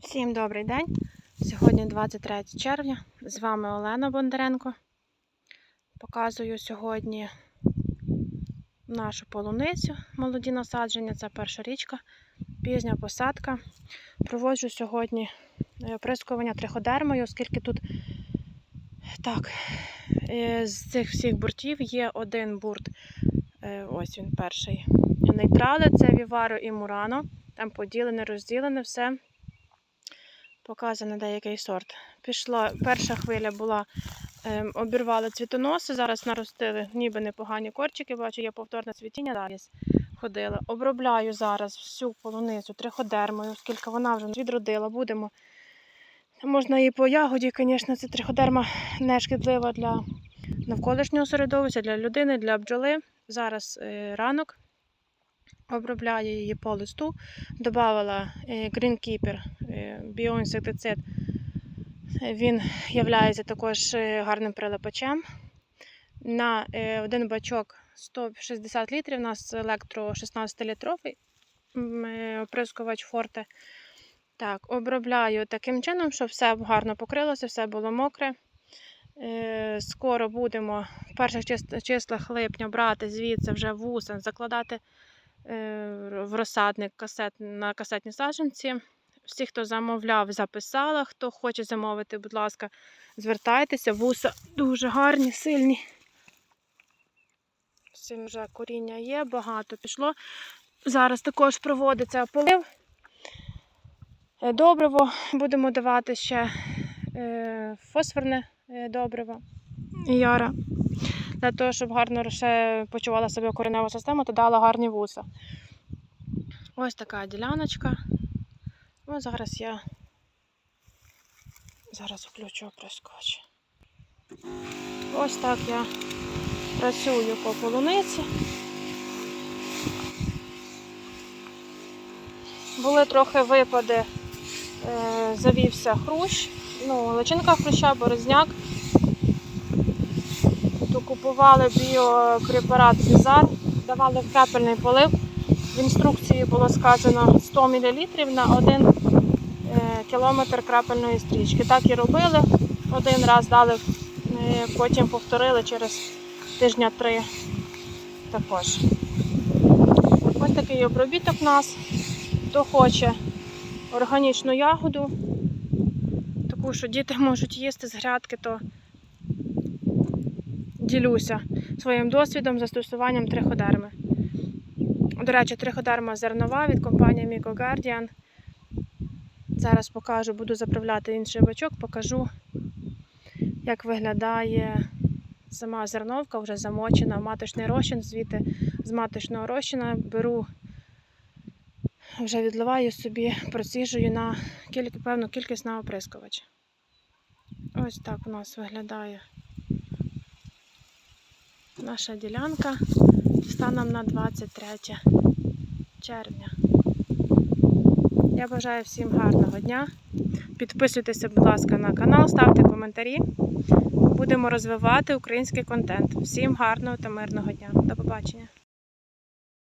Всім добрий день. Сьогодні 23 червня. З вами Олена Бондаренко. Показую сьогодні нашу полуницю, молоді насадження. Це перша річка, пізня посадка. Проводжу сьогодні е, оприскування триходермою, оскільки тут так, е, з цих всіх бортів є один бурт. е, Ось він перший. Нейтрали це Віваро і Мурано. Там поділене, розділене все показано деякий сорт. Пішла перша хвиля була, ем, обірвали цвітоноси, зараз наростили ніби непогані корчики. Бачу, є повторне цвітіння. Далі ходила. Обробляю зараз всю полуницю триходермою, оскільки вона вже відродила. Будемо. Можна і по ягоді, звісно, це триходерма не шкідлива для навколишнього середовища, для людини, для бджоли. Зараз е, ранок. Обробляю її по листу. Добавила е, Greenkeeper біоінсектицид. Він є також е, гарним прилипачем. На е, один бачок 160 літрів. У нас електро 16-літровий е, оприскувач форте. Так, обробляю таким чином, щоб все гарно покрилося, все було мокре. Скоро будемо в перших числах липня брати звідси вже вусен, закладати в розсадник касет, на касетні саджанці. Всі, хто замовляв, записала. Хто хоче замовити, будь ласка, звертайтеся. Вуса дуже гарні, сильні. Всім вже коріння є, багато пішло. Зараз також проводиться полив. Е, Добриво будемо давати ще е, фосфорне е, добриво яра. Для того, щоб гарно ще почувала себе коренева система, то дала гарні вуса. Ось така діляночка. Ну, зараз я зараз включу оприскувач. Ось так я працюю по полуниці. Були трохи випади, е, завівся хрущ, ну, личинка хруща, борозняк. Купували біопрепарат Фізар, давали крапельний полив. В інструкції було сказано 100 мл на 1 е, кілометр крапельної стрічки. Так і робили. Один раз дали, е, потім повторили через тижня три також. Ось такий обробіток у нас. Хто хоче органічну ягоду, таку, що діти можуть їсти з грядки, то ділюся своїм досвідом застосуванням триходерми. До речі, триходерма зернова від компанії Mico Guardian. Зараз покажу, буду заправляти інший бачок, покажу, як виглядає сама зерновка, вже замочена маточний розчин. Звідти з маточного розчина беру, вже відливаю собі, проціжую на кілька, певну кількість на оприскувач. Ось так у нас виглядає наша ділянка станом на 23 червня. Я бажаю всім гарного дня. Підписуйтеся, будь ласка, на канал, ставте коментарі. Будемо розвивати український контент. Всім гарного та мирного дня. До побачення!